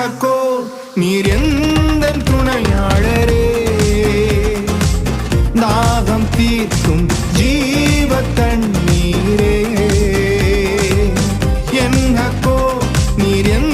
தன்னக்கோ நீர் எந்த துணையாளரே தாகம் தீர்க்கும் ஜீவ தண்ணீரே என்னக்கோ நீர் எந்த